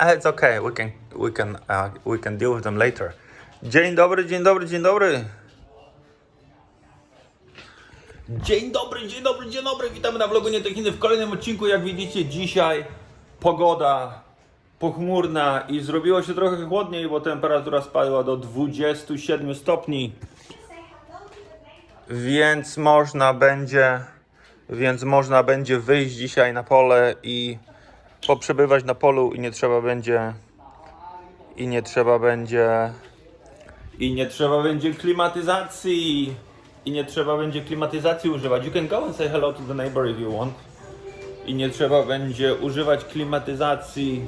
It's okay. We can we can uh, we can deal with them later. Dzień dobry, dzień dobry, dzień dobry. Dzień dobry, dzień dobry, dzień dobry. Witamy na vlogu Nietechiny w kolejnym odcinku. Jak widzicie, dzisiaj pogoda pochmurna i zrobiło się trochę chłodniej, bo temperatura spadła do 27 stopni. Więc można będzie więc można będzie wyjść dzisiaj na pole i poprzebywać na polu i nie trzeba będzie i nie trzeba będzie i nie trzeba będzie klimatyzacji i nie trzeba będzie klimatyzacji używać. You can go and say hello to the neighbor if you want. I nie trzeba będzie używać klimatyzacji.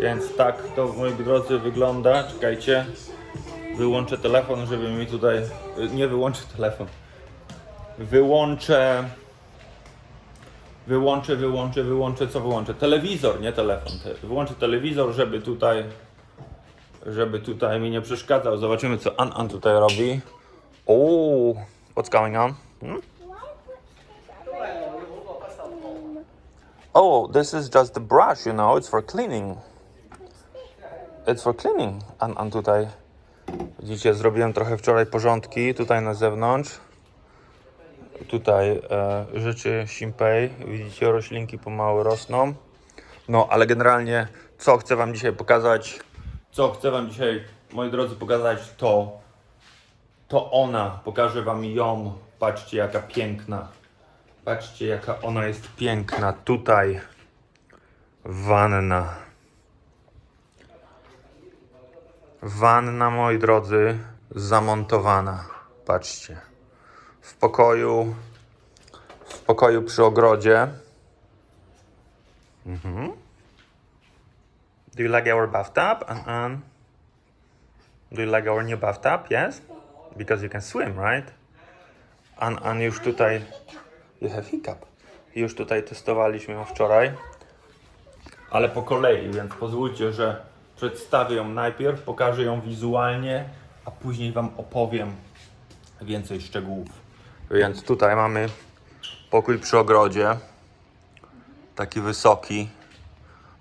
Więc tak to moi drodzy wygląda. Czekajcie. Wyłączę telefon, żeby mi tutaj nie wyłączę telefon. Wyłączę Wyłączę, wyłączę, wyłączę, co wyłączę? Telewizor, nie telefon. Te- Wyłączę telewizor, żeby tutaj, żeby tutaj mi nie przeszkadzał. Zobaczymy, co An An tutaj robi. Oh, what's going on? Hmm? Oh, this is just the brush, you know, it's for cleaning. It's for cleaning. An An tutaj, widzicie, zrobiłem trochę wczoraj porządki tutaj na zewnątrz tutaj e, rzeczy Simpei. Widzicie, roślinki pomału rosną. No, ale generalnie, co chcę Wam dzisiaj pokazać, co chcę Wam dzisiaj, moi drodzy, pokazać, to to ona. Pokażę Wam ją. Patrzcie, jaka piękna. Patrzcie, jaka ona jest piękna. Tutaj wanna. Wanna, moi drodzy, zamontowana. Patrzcie w pokoju, w pokoju przy ogrodzie. Mhm. Do you like our bathtub? And, and do you like our new bathtub? Yes? Because you can swim, right? An, an już tutaj... You have hiccup. Już tutaj testowaliśmy ją wczoraj. Ale po kolei, więc pozwólcie, że przedstawię ją najpierw, pokażę ją wizualnie, a później Wam opowiem więcej szczegółów. Więc tutaj mamy pokój przy ogrodzie. Taki wysoki,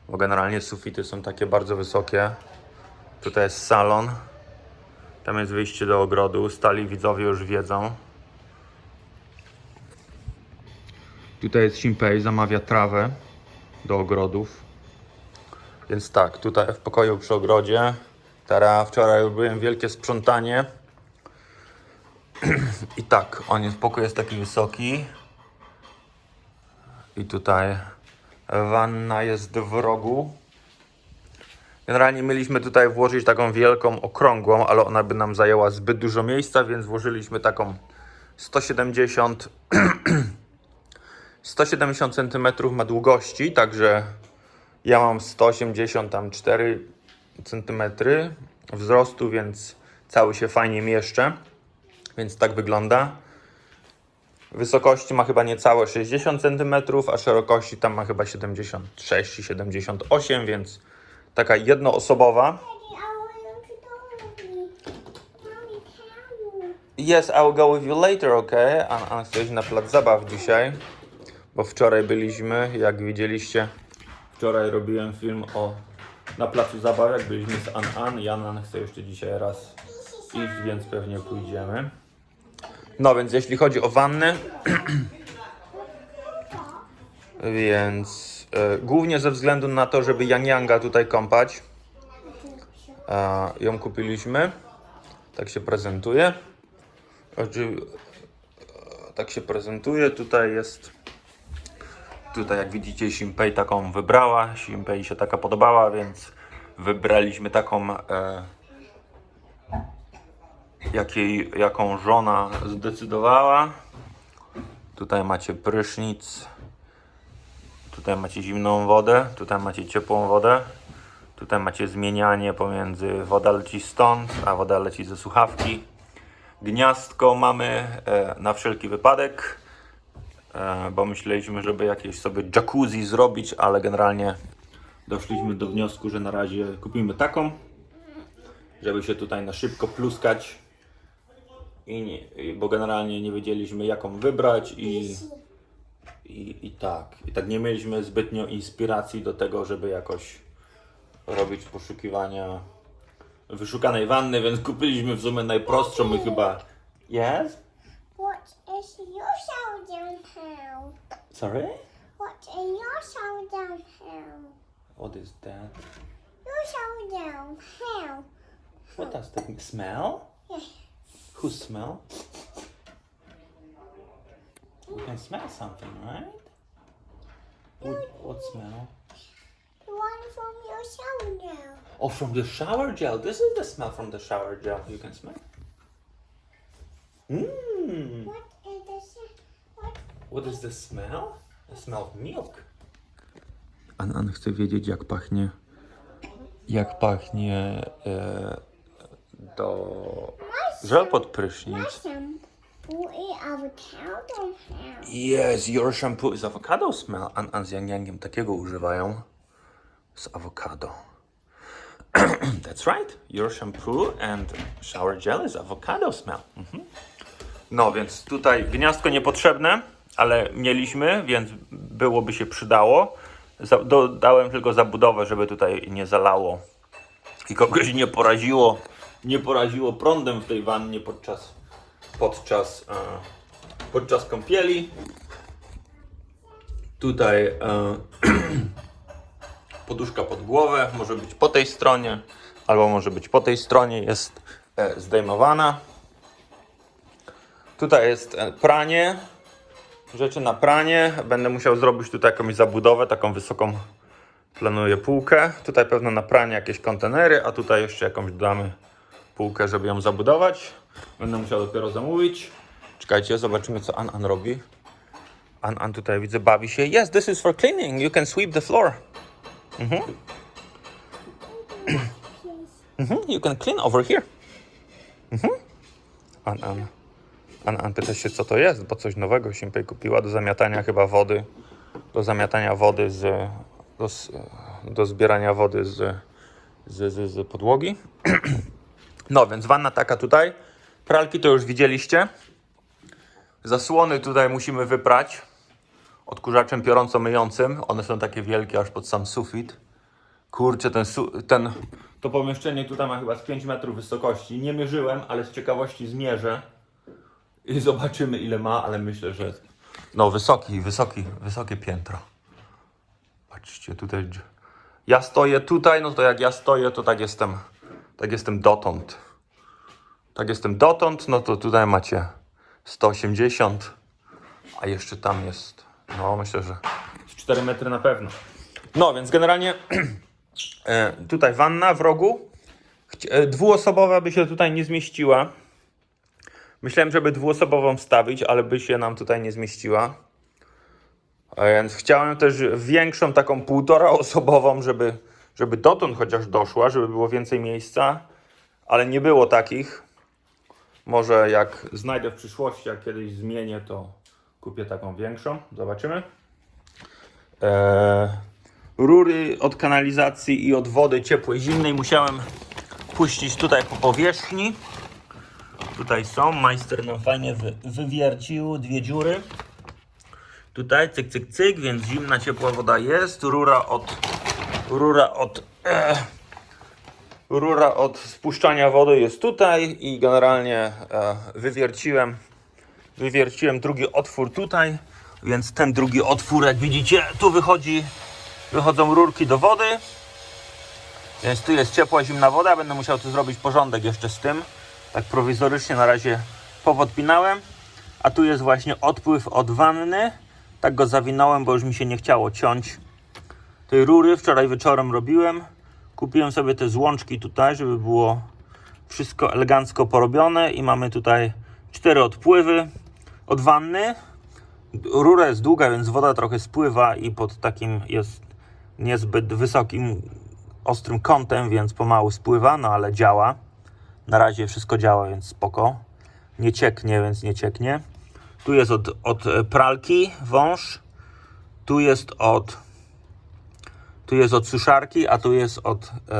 bo generalnie sufity są takie bardzo wysokie. Tutaj jest salon. Tam jest wyjście do ogrodu. Stali widzowie już wiedzą. Tutaj jest Simpei, zamawia trawę do ogrodów. Więc tak, tutaj w pokoju przy ogrodzie. Teraz wczoraj robiłem wielkie sprzątanie. I tak, on jest, pokój jest taki wysoki. I tutaj wanna jest w rogu. Generalnie mieliśmy tutaj włożyć taką wielką, okrągłą, ale ona by nam zajęła zbyt dużo miejsca, więc włożyliśmy taką 170 170 cm ma długości, także ja mam 184 cm wzrostu, więc cały się fajnie mieszczę. Więc tak wygląda. Wysokości ma chyba niecałe 60 cm, a szerokości tam ma chyba 76 i 78, więc taka jednoosobowa. Yes, I will go with you later, okay? A, a chcę iść na plac zabaw dzisiaj, bo wczoraj byliśmy, jak widzieliście, wczoraj robiłem film o na placu zabaw, jak byliśmy z An An. Janan chce jeszcze dzisiaj raz iść, więc pewnie pójdziemy. No więc jeśli chodzi o wannę, więc e, głównie ze względu na to, żeby Yang Yanga tutaj kąpać, ją kupiliśmy. Tak się prezentuje. E, tak się prezentuje. Tutaj jest. Tutaj, jak widzicie, Simpei taką wybrała. Simpei się taka podobała, więc wybraliśmy taką, e, jakiej, jaką żona zdecydowała. Tutaj macie prysznic. Tutaj macie zimną wodę. Tutaj macie ciepłą wodę. Tutaj macie zmienianie pomiędzy woda leci stąd, a woda leci ze słuchawki. Gniazdko mamy e, na wszelki wypadek, e, bo myśleliśmy, żeby jakieś sobie jacuzzi zrobić, ale generalnie doszliśmy do wniosku, że na razie kupimy taką, żeby się tutaj na szybko pluskać. I nie, bo generalnie nie wiedzieliśmy jaką wybrać i, i, i tak. I tak nie mieliśmy zbytnio inspiracji do tego, żeby jakoś robić poszukiwania wyszukanej wanny, więc kupiliśmy w sumie najprostszą i chyba... Yes? What is your shower downtown? Sorry? What is your shower downtown? What is that? Your shower downtown. What does that smell? Yeah. Who smell? We can smell something, right? What, what smell? The one from your shower now. Oh, from the shower gel. This is the smell from the shower gel. You can smell. Mmm. What is the what What is the smell? The smell of milk. An An chce wiedzieć, jak pachnie. Jak pachnie e, do żel pod prysznic. is avocado? Yes, your shampoo is avocado smell. An An z Yang Yangiem takiego używają. Z awokado. That's right. Your shampoo and shower gel is avocado smell. Mhm. No więc tutaj gniazdko niepotrzebne, ale mieliśmy, więc byłoby się przydało. Za- Dodałem tylko zabudowę, żeby tutaj nie zalało i kogoś nie poraziło, nie poraziło prądem w tej wannie podczas, podczas, e, podczas kąpieli. Tutaj e, poduszka pod głowę może być po tej stronie, albo może być po tej stronie, jest e, zdejmowana. Tutaj jest e, pranie, rzeczy na pranie. Będę musiał zrobić tutaj jakąś zabudowę, taką wysoką planuję półkę. Tutaj pewno na pranie jakieś kontenery, a tutaj jeszcze jakąś dodamy półkę, żeby ją zabudować. Będę musiał dopiero zamówić. Czekajcie, zobaczymy co An An robi. An An tutaj widzę bawi się. Yes, this is for cleaning. You can sweep the floor. Mhm, you can clean over here. Mhm. An An. An An pyta się co to jest, bo coś nowego Simpej kupiła do zamiatania chyba wody. Do zamiatania wody z... Do, do zbierania wody z, z, z, z podłogi. No więc wanna taka tutaj. Pralki to już widzieliście. Zasłony tutaj musimy wyprać odkurzaczem piorąco-myjącym. One są takie wielkie aż pod sam sufit. Kurczę, ten, ten, to pomieszczenie tutaj ma chyba z 5 metrów wysokości. Nie mierzyłem, ale z ciekawości zmierzę i zobaczymy ile ma, ale myślę, że no wysoki, wysoki, wysokie piętro. Patrzcie, tutaj ja stoję tutaj, no to jak ja stoję, to tak jestem, tak jestem dotąd. Tak jestem dotąd, no to tutaj macie 180, a jeszcze tam jest, no myślę, że z 4 metry na pewno. No więc generalnie e, tutaj wanna w rogu. E, Dwuosobowa by się tutaj nie zmieściła. Myślałem, żeby dwuosobową wstawić, ale by się nam tutaj nie zmieściła. A więc chciałem też większą, taką półtora osobową, żeby, żeby dotąd chociaż doszła, żeby było więcej miejsca, ale nie było takich. Może jak znajdę w przyszłości, jak kiedyś zmienię, to kupię taką większą. Zobaczymy. Eee, rury od kanalizacji i od wody ciepłej, zimnej musiałem puścić tutaj po powierzchni. Tutaj są, majster nam fajnie wy, wywiercił dwie dziury. Tutaj cyk, cyk, cyk, więc zimna, ciepła woda jest. Rura od, rura od, e, rura od spuszczania wody jest tutaj i generalnie e, wywierciłem, wywierciłem drugi otwór tutaj, więc ten drugi otwór, jak widzicie, tu wychodzi, wychodzą rurki do wody. Więc tu jest ciepła, zimna woda. Będę musiał tu zrobić porządek jeszcze z tym. Tak prowizorycznie na razie powodpinałem. A tu jest właśnie odpływ od wanny. Tak go zawinąłem, bo już mi się nie chciało ciąć tej rury. Wczoraj wieczorem robiłem. Kupiłem sobie te złączki tutaj, żeby było wszystko elegancko porobione. I mamy tutaj cztery odpływy od wanny. Rura jest długa, więc woda trochę spływa i pod takim jest niezbyt wysokim, ostrym kątem, więc pomału spływa, no ale działa. Na razie wszystko działa, więc spoko. Nie cieknie, więc nie cieknie. Tu jest od, od pralki wąż. Tu jest od tu jest od suszarki, a tu jest od e,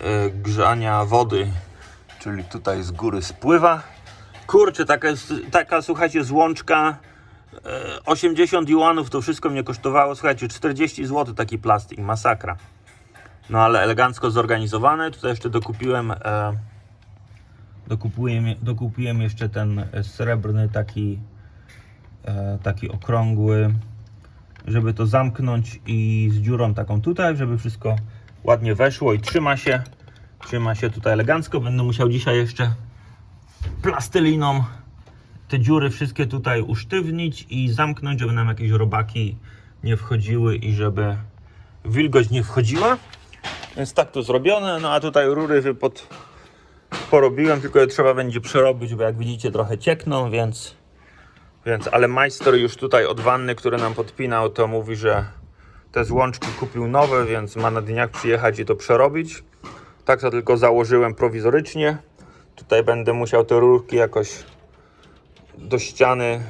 e, grzania wody. Czyli tutaj z góry spływa. Kurczę, taka, taka słuchajcie, złączka e, 80 juanów to wszystko mnie kosztowało. Słuchajcie, 40 zł taki plastik, masakra. No ale elegancko zorganizowane. Tutaj jeszcze dokupiłem. E, dokupiłem, dokupiłem jeszcze ten e, srebrny taki, e, taki okrągły, żeby to zamknąć i z dziurą taką tutaj, żeby wszystko ładnie weszło i trzyma się. Trzyma się tutaj elegancko. Będę musiał dzisiaj jeszcze plasteliną te dziury wszystkie tutaj usztywnić i zamknąć, żeby nam jakieś robaki nie wchodziły i żeby wilgoć nie wchodziła. Więc tak to zrobione. No a tutaj rury wypod porobiłem, tylko je trzeba będzie przerobić, bo jak widzicie trochę ciekną, więc więc ale majster już tutaj od wanny, który nam podpinał, to mówi, że te złączki kupił nowe, więc ma na dniach przyjechać i to przerobić. Tak to tylko założyłem prowizorycznie. Tutaj będę musiał te rurki jakoś do ściany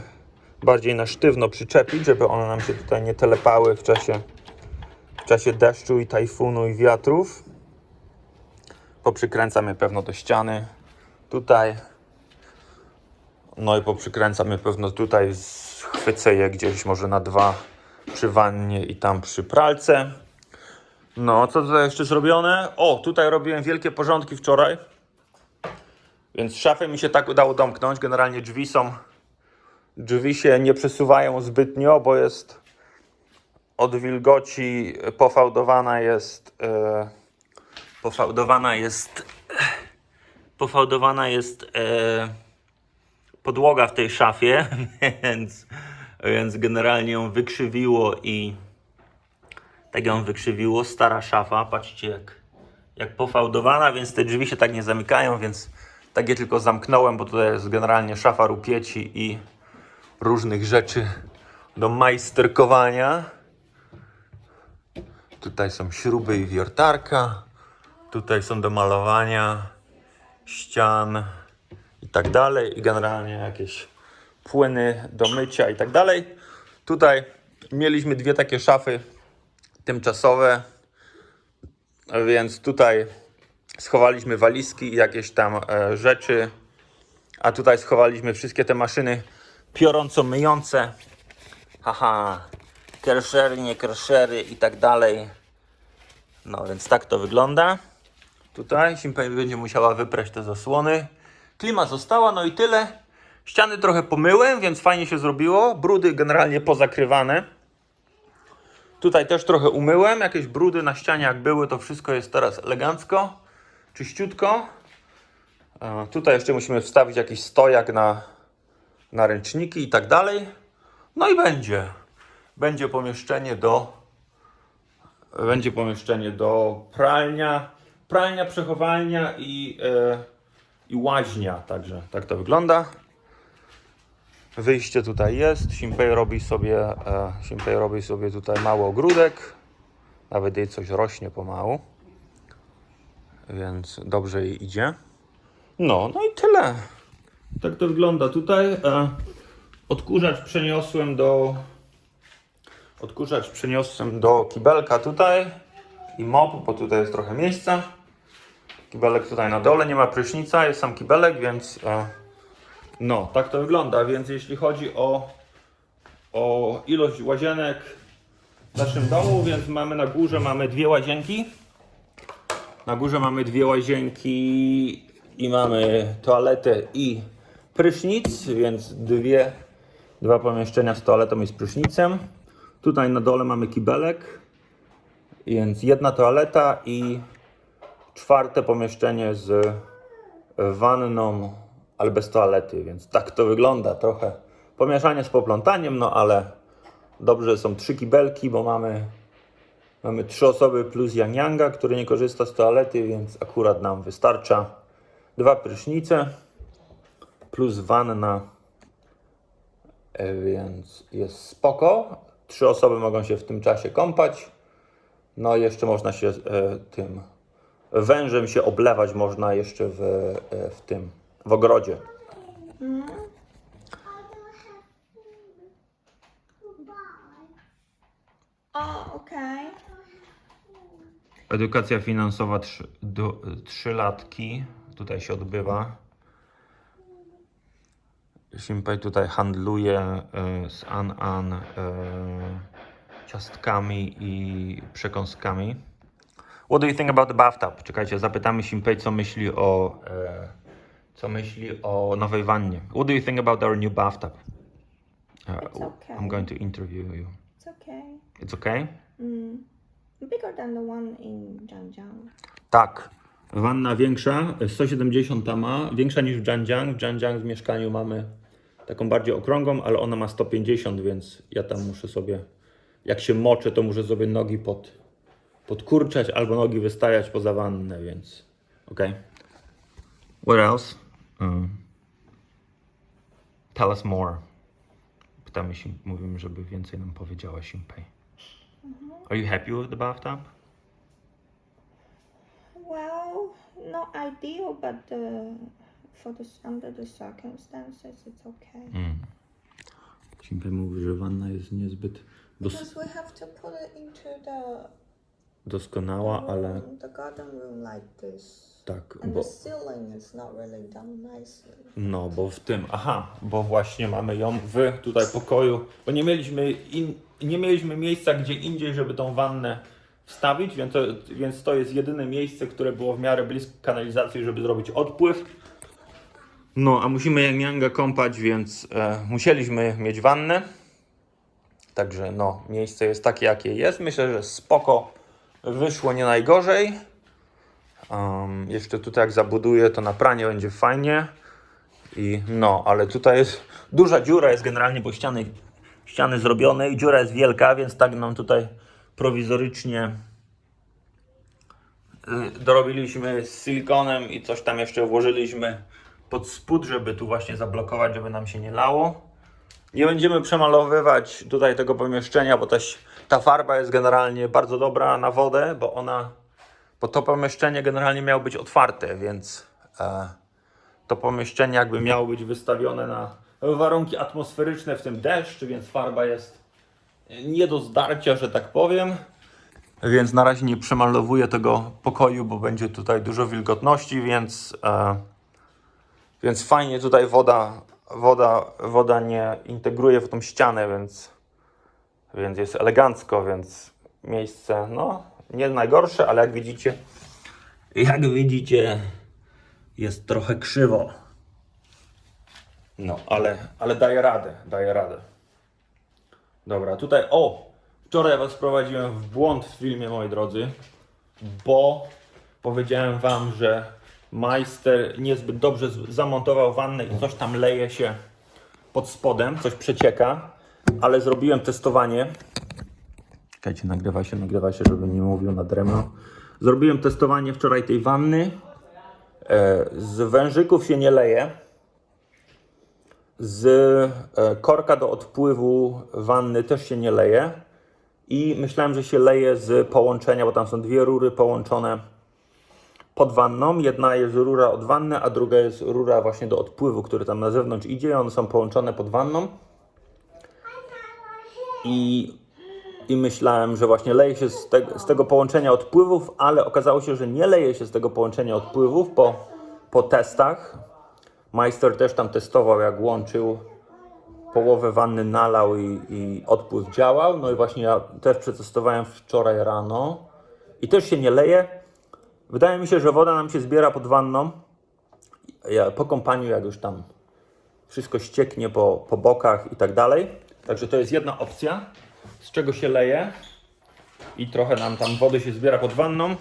bardziej na sztywno przyczepić, żeby one nam się tutaj nie telepały w czasie, w czasie deszczu i tajfunu i wiatrów. Poprzykręcam je pewno do ściany tutaj. No i poprzykręcam je pewno tutaj, schwycę je gdzieś może na dwa przy wannie i tam przy pralce. No, co tutaj jeszcze zrobione? O, tutaj robiłem wielkie porządki wczoraj. Więc szafę mi się tak udało domknąć. Generalnie drzwi są. Drzwi się nie przesuwają zbytnio, bo jest od wilgoci pofałdowana jest. E, pofałdowana jest. Pofałdowana jest e, podłoga w tej szafie, więc, więc generalnie ją wykrzywiło i tak ją wykrzywiło. Stara szafa, patrzcie jak, jak pofałdowana, więc te drzwi się tak nie zamykają, więc tak je tylko zamknąłem, bo tutaj jest generalnie szafa rupieci i różnych rzeczy do majsterkowania. Tutaj są śruby i wiertarka. Tutaj są do malowania ścian i tak dalej. I generalnie jakieś płyny do mycia i tak dalej. Tutaj mieliśmy dwie takie szafy tymczasowe, więc tutaj schowaliśmy walizki i jakieś tam e, rzeczy, a tutaj schowaliśmy wszystkie te maszyny piorąco-myjące. Haha, kerszery, nie kerszery i tak dalej. No więc tak to wygląda. Tutaj Simpej będzie musiała wyprać te zasłony. Klima została, no i tyle. Ściany trochę pomyłem, więc fajnie się zrobiło. Brudy generalnie pozakrywane. Tutaj też trochę umyłem. Jakieś brudy na ścianie jak były, to wszystko jest teraz elegancko. Czyściutko. E, Tutaj jeszcze musimy wstawić jakiś stojak na, na ręczniki i tak dalej. No i będzie. Będzie pomieszczenie do będzie pomieszczenie do pralnia, pralnia, przechowalnia i, e, i łaźnia. Także tak to wygląda. Wyjście tutaj jest. Simpej robi sobie, e, Simpej robi sobie tutaj mały ogródek. Nawet jej coś rośnie pomału. Więc dobrze jej idzie. No, no i tyle. Tak to wygląda tutaj. E, odkurzacz przeniosłem do. Odkurzacz przeniosłem do kibelka tutaj i mop, bo tutaj jest trochę miejsca. Kibelek tutaj na dole, nie ma prysznica, jest sam kibelek, więc e, no, tak to wygląda. Więc jeśli chodzi o, o ilość łazienek w naszym domu, więc mamy na górze mamy dwie łazienki. Na górze mamy dwie łazienki i mamy toaletę i prysznic, więc dwie, dwa pomieszczenia z toaletą i z prysznicem. Tutaj na dole mamy kibelek, więc jedna toaleta i czwarte pomieszczenie z wanną, ale bez toalety, więc tak to wygląda. Trochę pomieszanie z poplątaniem, no ale dobrze są trzy kibelki, bo mamy, mamy trzy osoby plus Yang Yanga, który nie korzysta z toalety, więc akurat nam wystarcza. Dwa prysznice plus wanna, e, więc jest spoko. Trzy osoby mogą się w tym czasie kąpać. No jeszcze można się e, tym wężem się oblewać można jeszcze w, w tym, w ogrodzie. Oh, okay. Edukacja finansowa trzy, do, trzylatki tutaj się odbywa. Simpej tutaj handluje e, z An An e, ciastkami i przekąskami. What do you think about the bathtub? Czekajcie, zapytamy Simpei, co myśli o e, co myśli o nowej wannie. What do you think about our new bathtub? Uh, It's okay. I'm going to interview you. It's okay. It's okay? Mm. Bigger than the one in Zhangjiang. Tak. Wanna większa, 170 ta ma, większa niż w Zhanjiang. W Zhanjiang w mieszkaniu mamy taką bardziej okrągłą, ale ona ma 150, więc ja tam muszę sobie, jak się moczę, to muszę sobie nogi pod, podkurczać albo nogi wystajać poza wannę, więc okej. What else? Um, tell us more. Pytamy się, mówimy, żeby więcej nam powiedziała Simpei. Are you happy with the bathtub? Well, not ideal, but uh, for the under the circumstances, it's okay. Mm. Simpei mówi, że wanna jest niezbyt dos- Because we have to put it into the doskonała, ale room, the garden room like this. tak, And bo, the ceiling is not really done nicely. no, bo w tym, aha, bo właśnie mamy ją w tutaj pokoju, bo nie mieliśmy, in, nie mieliśmy miejsca gdzie indziej, żeby tą wannę wstawić, więc to, więc to jest jedyne miejsce, które było w miarę blisko kanalizacji, żeby zrobić odpływ. No, a musimy Yanga kąpać, więc e, musieliśmy mieć wannę. Także no, miejsce jest takie, jakie jest. Myślę, że spoko wyszło nie najgorzej. Um, jeszcze tutaj jak zabuduję, to na pranie będzie fajnie. I no, ale tutaj jest duża dziura jest generalnie, bo ściany, ściany zrobione i dziura jest wielka, więc tak nam tutaj prowizorycznie y, dorobiliśmy z silikonem i coś tam jeszcze włożyliśmy pod spód, żeby tu właśnie zablokować, żeby nam się nie lało. Nie będziemy przemalowywać tutaj tego pomieszczenia, bo też ta farba jest generalnie bardzo dobra na wodę, bo ona, bo to pomieszczenie generalnie miało być otwarte, więc e, to pomieszczenie jakby miało być wystawione na warunki atmosferyczne, w tym deszcz, więc farba jest nie do zdarcia, że tak powiem. Więc na razie nie przemalowuję tego pokoju, bo będzie tutaj dużo wilgotności, więc, e, więc fajnie tutaj woda, woda, woda nie integruje w tą ścianę, więc, więc jest elegancko, więc miejsce no nie najgorsze, ale jak widzicie, jak widzicie jest trochę krzywo. No, ale, ale daje radę, daje radę. Dobra, tutaj, o! Wczoraj Was wprowadziłem w błąd w filmie, moi drodzy, bo powiedziałem Wam, że majster niezbyt dobrze zamontował wannę i coś tam leje się pod spodem, coś przecieka, ale zrobiłem testowanie. Czekajcie, nagrywa się, nagrywa się, żebym nie mówił na dremno. Zrobiłem testowanie wczoraj tej wanny. E, Z wężyków się nie leje. Z e, korka do odpływu wanny też się nie leje. I myślałem, że się leje z połączenia, bo tam są dwie rury połączone pod wanną. Jedna jest rura od wanny, a druga jest rura właśnie do odpływu, który tam na zewnątrz idzie. One są połączone pod wanną. I, I myślałem, że właśnie leje się z, te, z tego połączenia odpływów, ale okazało się, że nie leje się z tego połączenia odpływów po, po testach. Majster też tam testował, jak łączył połowę wanny nalał i, i odpływ działał. No i właśnie ja też przetestowałem wczoraj rano i też się nie leje. Wydaje mi się, że woda nam się zbiera pod wanną. Ja, po kąpaniu, jak już tam wszystko ścieknie po, po bokach i tak dalej. Także to jest jedna opcja, z czego się leje i trochę nam tam wody się zbiera pod wanną.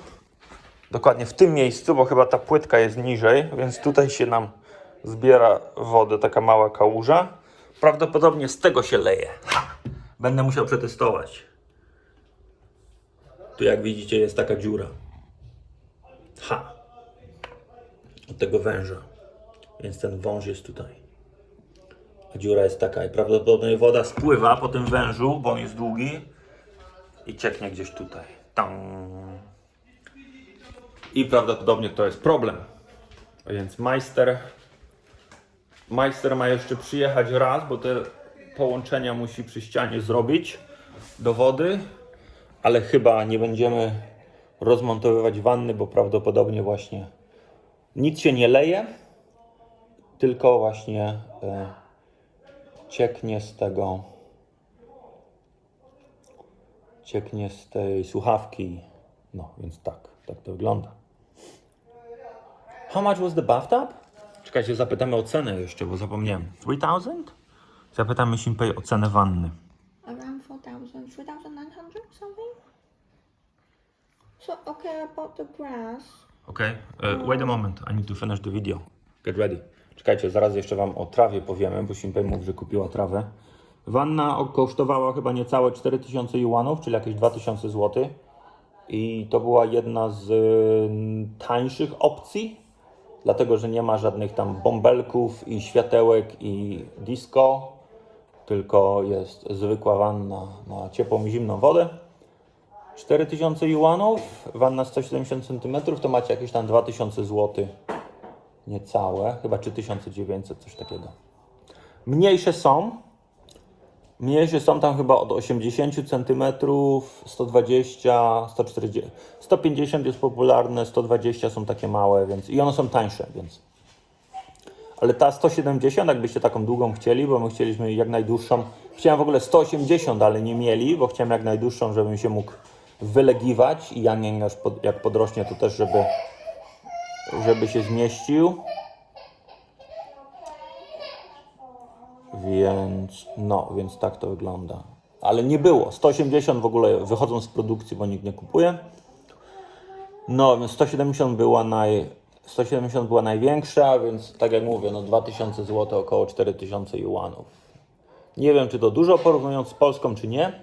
Dokładnie w tym miejscu, bo chyba ta płytka jest niżej, więc tutaj się nam zbiera wodę, taka mała kałuża. Prawdopodobnie z tego się leje. Ha! Będę musiał przetestować. Tu jak widzicie jest taka dziura. Ha! Od tego węża. Więc ten wąż jest tutaj. A dziura jest taka i prawdopodobnie woda spływa po tym wężu, bo on jest długi i cieknie gdzieś tutaj. Tam. I prawdopodobnie to jest problem. Więc majster Majster ma jeszcze przyjechać raz, bo te połączenia musi przy ścianie zrobić do wody, ale chyba nie będziemy rozmontowywać wanny, bo prawdopodobnie właśnie nic się nie leje, tylko właśnie e, cieknie z tego cieknie z tej słuchawki No, więc tak, tak to wygląda. How much was the bathtub? Czekajcie, zapytamy o cenę jeszcze, bo zapomniałem. 3000? Zapytamy Simpei o cenę wanny. Around 4,000, 3,900 something? So, okay, about the grass. Okay, uh, wait a moment, I need to finish the video. Get ready. Czekajcie, zaraz jeszcze Wam o trawie powiemy, bo Simpei mówi, że kupiła trawę. Wanna kosztowała chyba niecałe 4000 juanów, czyli jakieś 2000 zł. I to była jedna z y, tańszych opcji, dlatego że nie ma żadnych tam bąbelków i światełek i disco, tylko jest zwykła wanna na ciepłą i zimną wodę. 4000 juanów, wanna 170 cm, to macie jakieś tam 2000 zł. Niecałe, chyba 3900, coś takiego. Mniejsze są. Mniejsze są tam chyba od 80 cm, 120, 140, 150 jest popularne, 120 są takie małe, więc i one są tańsze, więc. Ale ta 170, jakbyście taką długą chcieli, bo my chcieliśmy jak najdłuższą. Chciałem w ogóle 180, ale nie mieli, bo chciałem jak najdłuższą, żebym się mógł wylegiwać i Jan jak, pod, jak podrośnie, to też, żeby, żeby się zmieścił. Więc, no, więc tak to wygląda. Ale nie było. 180 w ogóle wychodzą z produkcji, bo nikt nie kupuje. No, więc 170 była naj, 170 była największa, więc tak jak mówię, no 2000 zł, około 4000 juanów. Nie wiem, czy to dużo porównując z Polską, czy nie.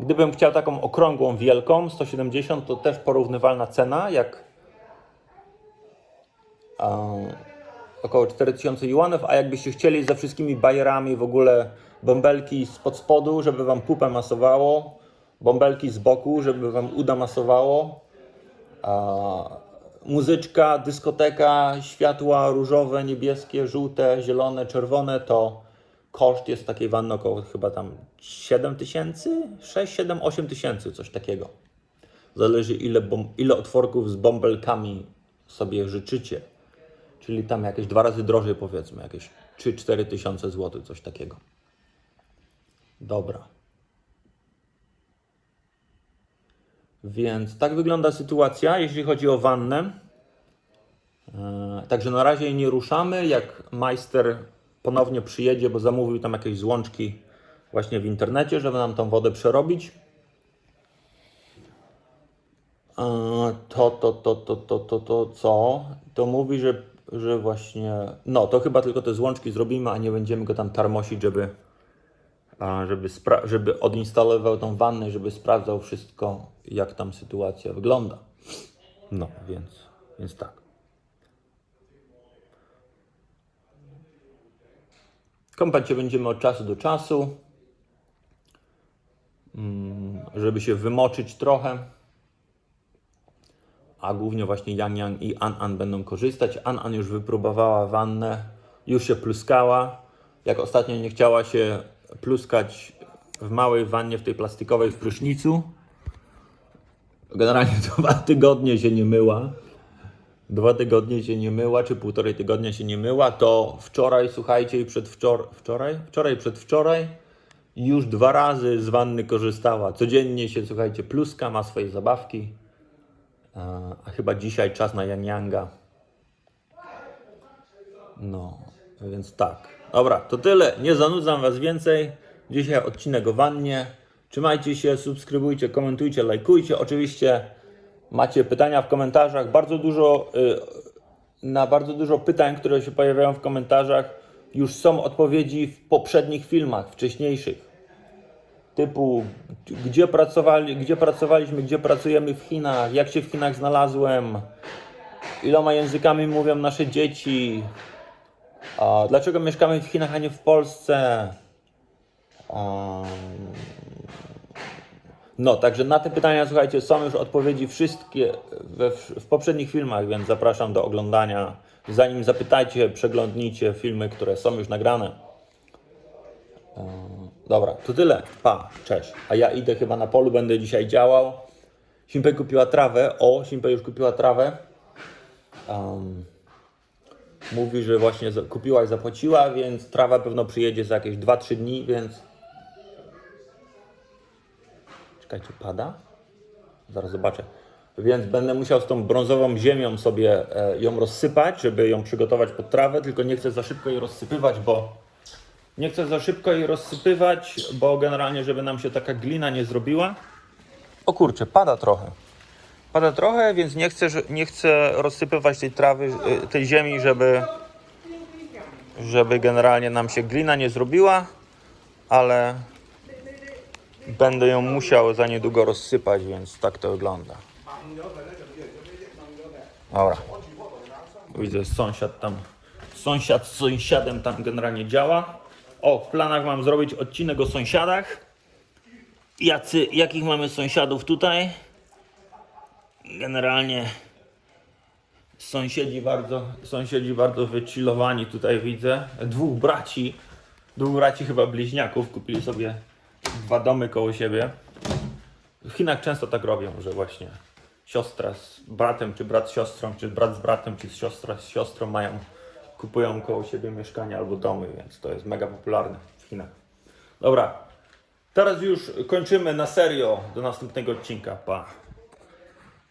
Gdybym chciał taką okrągłą, wielką, 170, to też porównywalna cena, jak około 4000 juanów, a jakbyście chcieli ze wszystkimi bajerami w ogóle bąbelki spod spodu, żeby wam pupę masowało, bąbelki z boku, żeby wam uda masowało, muzyczka, dyskoteka, światła różowe, niebieskie, żółte, zielone, czerwone, to koszt jest takiej wanny około chyba tam 7 tysięcy, 6, 7, 8 tysięcy, coś takiego. Zależy ile, ile otworków z bąbelkami sobie życzycie. Czyli tam jakieś dwa razy drożej powiedzmy, jakieś 3-4 tysiące złotych, coś takiego. Dobra. Więc tak wygląda sytuacja, jeśli chodzi o wannę. E, Także na razie nie ruszamy. Jak majster ponownie przyjedzie, bo zamówił tam jakieś złączki właśnie w internecie, żeby nam tą wodę przerobić. E, To, to, to, to, to, to, to co? To mówi, że, że właśnie. No, to chyba tylko te złączki zrobimy, a nie będziemy go tam tarmosić, żeby, żeby, żeby odinstalował tą wannę, żeby sprawdzał wszystko, jak tam sytuacja wygląda. No, więc, więc tak. Kąpać się będziemy od czasu do czasu, mm, żeby się wymoczyć trochę. A głównie właśnie Yang Yang i An An będą korzystać. An An już wypróbowała wannę, już się pluskała. Jak ostatnio nie chciała się pluskać w małej wannie, w tej plastikowej w prysznicu. Generalnie dwa tygodnie się nie myła. Dwa tygodnie się nie myła, czy półtorej tygodnia się nie myła, to wczoraj, słuchajcie, i przedwczoraj, wczoraj? Wczoraj, przedwczoraj już dwa razy z wanny korzystała. Codziennie się, słuchajcie, pluska, ma swoje zabawki. A, chyba dzisiaj czas na Yang Yanga. No, więc tak. Dobra, to tyle. Nie zanudzam Was więcej. Dzisiaj odcinek o wannie. Trzymajcie się, subskrybujcie, komentujcie, lajkujcie. Oczywiście macie pytania w komentarzach. Bardzo dużo, y, na bardzo dużo pytań, które się pojawiają w komentarzach, już są odpowiedzi w poprzednich filmach, wcześniejszych. Typu, gdzie, pracowali, gdzie pracowaliśmy, gdzie pracujemy w Chinach, jak się w Chinach znalazłem, iloma językami mówią nasze dzieci, a dlaczego mieszkamy w Chinach, a nie w Polsce. No, także na te pytania, słuchajcie, są już odpowiedzi wszystkie we, w poprzednich filmach, więc zapraszam do oglądania. Zanim zapytajcie, przeglądnijcie filmy, które są już nagrane. Dobra, to tyle. Pa, cześć. A ja idę chyba na polu, będę dzisiaj działał. Simpej kupiła trawę. O, Simpej już kupiła trawę. Um, mówi, że właśnie kupiła i zapłaciła, więc trawa pewno przyjedzie za jakieś 2-3 dni, więc Czekajcie, pada? Zaraz zobaczę. Więc będę musiał z tą brązową ziemią sobie e, ją rozsypać, żeby ją przygotować pod trawę, tylko nie chcę za szybko jej rozsypywać, bo nie chcę za szybko jej rozsypywać, bo generalnie, żeby nam się taka glina nie zrobiła. O kurczę, pada trochę. Pada trochę, więc nie chcę, nie chcę rozsypywać tej trawy, y, tej ziemi, żeby, żeby generalnie nam się glina nie zrobiła, ale będę ją musiał za niedługo rozsypać, więc tak to wygląda. Dobra. Widzę, sąsiad tam, sąsiad z sąsiadem tam generalnie działa. O, w planach mam zrobić odcinek o sąsiadach. Jacy, jakich mamy sąsiadów tutaj? Generalnie sąsiedzi bardzo, sąsiedzi bardzo wychillowani tutaj widzę. Dwóch braci, dwóch braci chyba bliźniaków kupili sobie dwa domy koło siebie. W Chinach często tak robią, że właśnie siostra z bratem, czy brat z siostrą, czy brat z bratem, czy siostra z siostrą mają, kupują koło siebie mieszkania albo domy, więc to jest mega popularne w Chinach. Dobra, teraz już kończymy na serio do następnego odcinka. Pa.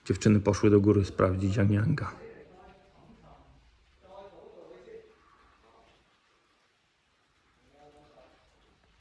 Dziewczyny poszły do góry sprawdzić Janianga.